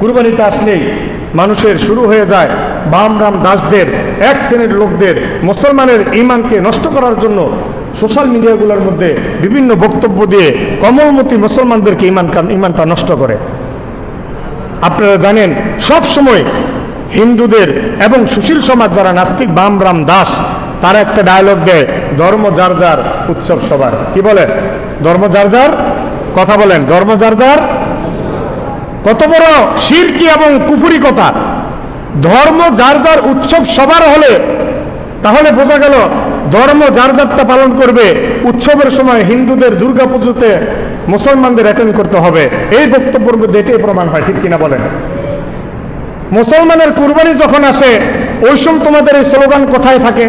কুরবানিতে আসলেই মানুষের শুরু হয়ে যায় বাম রাম দাসদের, এক শ্রেণির লোকদের, মুসলমানের ইমানকে নষ্ট করার জন্য সোশ্যাল মিডিয়াগুলোর মধ্যে বিভিন্ন বক্তব্য দিয়ে কমলমতি মুসলমানদেরকে ইমান ইমানটা নষ্ট করে। আপনারা জানেন, সব সময় হিন্দুদের এবং সুশীল সমাজ যারা নাস্তিক, বাম রাম দাস, তারা একটা ডায়লগ দেয়, ধর্ম যার যার উৎসব সবার। কি বলে ধর্ম যার যার? কথা বলেন, ধর্ম যার যার কত বড় শিরকি এবং কুফুরি কথা ধর্ম যার যার উৎসব সবার হলে, তাহলে বোঝা গেল ধর্ম যার যারটা পালন করবে, উৎসবের সময় হিন্দুদের দুর্গা পুজোতে মুসলমানদের অ্যাটেন্ড করতে হবে। এই বক্তব্যের মধ্যে এটাই প্রমাণ হয়, ঠিক কিনা বলেন? মুসলমানের কুরবানি যখন আসে, ওই সময় তোমাদের এই স্লোগান কোথায় থাকে?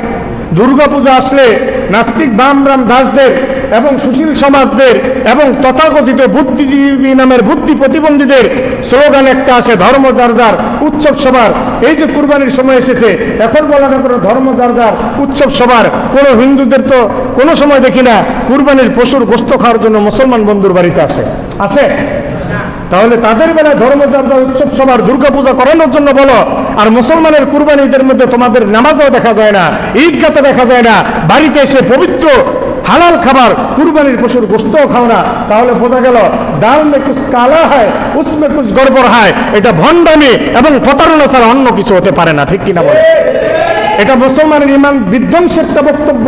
দুর্গাপূজা আসলে নাস্তিক বাম রাম দাসদের এবং সুশীল সমাজদের এবং তথাকথিত বুদ্ধিজীবী নামের বুদ্ধি প্রতিবন্ধীদের স্লোগান একটা আসে ধর্ম যার যার, উৎসব সবার। এই যে কুরবানির সময় এসেছে, এখন বলা না কোনো ধর্ম যার যার, উৎসব সবার। কোনো হিন্দুদের তো কোনো সময় দেখি না কুরবানির পশুর গোস্ত খাওয়ার জন্য মুসলমান বন্ধুর বাড়িতে আসে। আসে? তাহলে তাদের বেলায় যার উৎসব সবার, দুর্গাপূজা করানোর জন্য বলো। আর মুসলমানের কুরবানি ঈদের মধ্যে তোমাদের নামাজও দেখা যায় না, ঈদগাতে দেখা যায় না, বাড়িতে এসে পবিত্র হালাল খাবার, কুরবানির পশুর গোস্তও খাও না। তাহলে বোঝা গেল, ডাল মে কুছ কালা হয় উসমে কুছ গড়বড় হয়, এটা ভণ্ডামি এবং প্রতারণা ছাড়া অন্য কিছু হতে পারে না, ঠিক কিনা বলে এটা মুসলমানের ইমান বিধ্বংসের একটা বক্তব্য।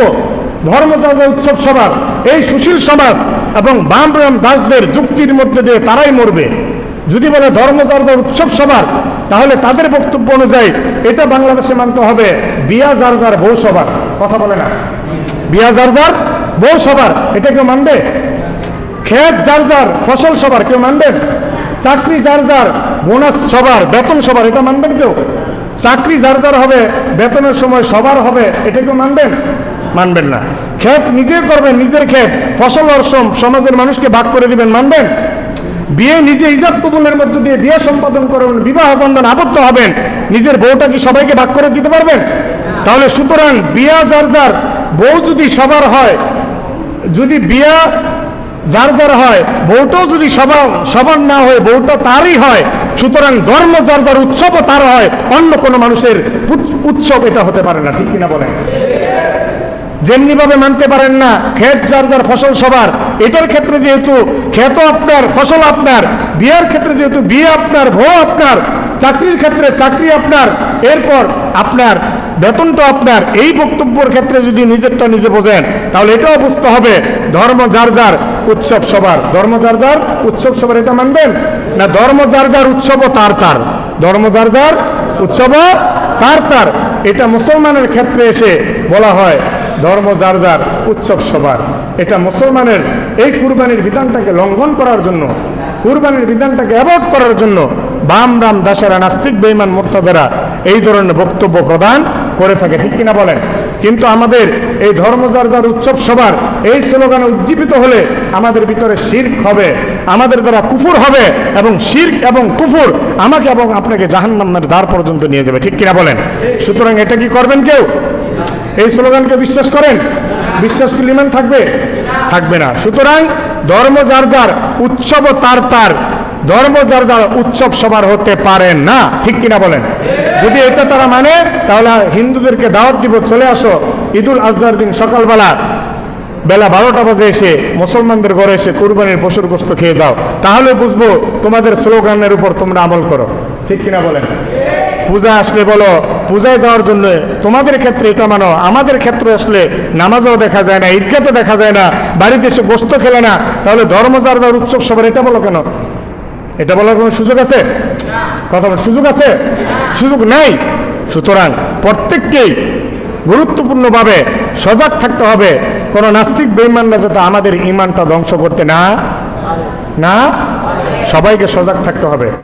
ধর্মযাত্রা উৎসব সবার, এই সুশীল সমাজ এবং বাম রাম দাসদের যুক্তির মধ্যে দিয়ে তারাই মরবে। যদি বলে ধর্মযাত্রা উৎসব সবার, তাহলে তাদের বক্তব্য অনুযায়ী এটা বাংলাদেশে মানতে হবে, বিয়া যার যার বউ সবার। কথা বলে না। বিয়া যার যার বউ সবার, এটা কেউ মানবে? ক্ষেত যার যার, ফসল সবার, কেউ মানবেন চাকরি, যার যার, বোনাস সবার, বেতন সবার, এটা মানবেন কেউ? চাকরি, যার যার হবে, বেতনের সময় সবার হবে, এটা কেউ মানবেন? মানবেন না। ক্ষেত নিজে করবেন নিজের ক্ষেত ফসল অর্সম সমাজের মানুষকে ভাগ করে দিবেন, মানবেন? বিয়ে নিজে ইজাব কবুলের মধ্য দিয়ে বিয়ে সম্পাদন করবেন, বিবাহ বন্ধন আবদ্ধ হবেন, নিজের বউটা কি সবাইকে ভাগ করে দিতে পারবেন? তাহলে সুতরাং বিয়া, যার যার, বউ যদি সবার হয় যদি বিয়া যার যার হয়, বউটাও যদি সবার সবার না হয়, বউটা তারই হয়, সুতরাং ধর্ম যার যার উৎসবও তার হয়, অন্য কোনো মানুষের উৎসব এটা হতে পারে না, ঠিক কিনা বলেন? যেমনি ভাবে মানতে পারেন না, ক্ষেত যার যার ফসল সবার, এটার ক্ষেত্রে যেহেতু ক্ষেত আপনার, ফসল আপনার, বিয়ের ক্ষেত্রে যেহেতু বিয়ে আপনার ভো আপনার, চাকরির ক্ষেত্রে চাকরি আপনার, এরপর আপনার বেতনটা আপনার। এই বক্তব্যের ক্ষেত্রে যদি নিজেরটা নিজে বোঝেন, তাহলে এটাও বুঝতে হবে, ধর্ম যার যার উৎসব সবার। ধর্ম যার যার উৎসব সবার, এটা মানবেন? না, ধর্ম যার যার উৎসবও তার তার। ধর্ম যার যার উৎসবও তার তার। এটা মুসলমানের ক্ষেত্রে এসে বলা হয়, ধর্ম যার যার উৎসব সবার। এটা মুসলমানের এই কুরবানির বিধানটাকে লঙ্ঘন করার জন্য, কুরবানির বিধানটাকে অ্যাভয়েড করার জন্য বাম রাম দাসেরা নাস্তিক বেইমান মোর্তাদেরা এই ধরনের বক্তব্য প্রদান করে থাকে, ঠিক কিনা বলেন? কিন্তু আমাদের এই ধর্ম যার যার উৎসব সবার এই স্লোগানে উজ্জীবিত হলে আমাদের ভিতরে শির্ক হবে, আমাদের দ্বারা কুফুর হবে এবং শির্ক এবং কুফুর আমাকে এবং আপনাকে জাহান্নামের দ্বার পর্যন্ত নিয়ে যাবে, ঠিক কিনা বলেন? সুতরাং এটা কি করবেন কেউ? এই স্লোগানকে বিশ্বাস করেন? বিশ্বাস কি থাকবে? থাকবে না। সুতরাং ধর্ম যার যার উৎসব তার তার ধর্ম যার যার উৎসব সবার হতে পারে না। ঠিক কিনা বলেন? যদি এটা তারা মানে তাহলে হিন্দুদেরকে দাওয়াত দিব, চলে আসো ঈদুল আজহার দিন সকালবেলা। বেলা বারোটা বাজে এসে, মুসলমানদের ঘরে এসে কুরবানির পশুর গোস্ত খেয়ে যাও। তাহলে বুঝব তোমাদের স্লোগানের উপর তোমরা আমল করো। ঠিক কিনা বলেন? পূজা আসলে বলো, পূজায় যাওয়ার জন্য তোমাদের ক্ষেত্রে এটা মানো, আমাদের ক্ষেত্রে আসলে নামাজও দেখা যায় না ঈদগাতে দেখা যায় না, বাড়িতে এসে গোস্ত খেলে না। তাহলে ধর্ম যার উৎসব সবার, এটা বলো কেন? এটা বলার কোনো সুযোগ আছে? কথা বল সুযোগ আছে? সুযোগ নাই। সুতরাং প্রত্যেককেই গুরুত্বপূর্ণভাবে সজাগ থাকতে হবে। কোনো নাস্তিক বেইমানরা যাতে আমাদের ইমানটা ধ্বংস করতে না না, সবাইকে সজাগ থাকতে হবে।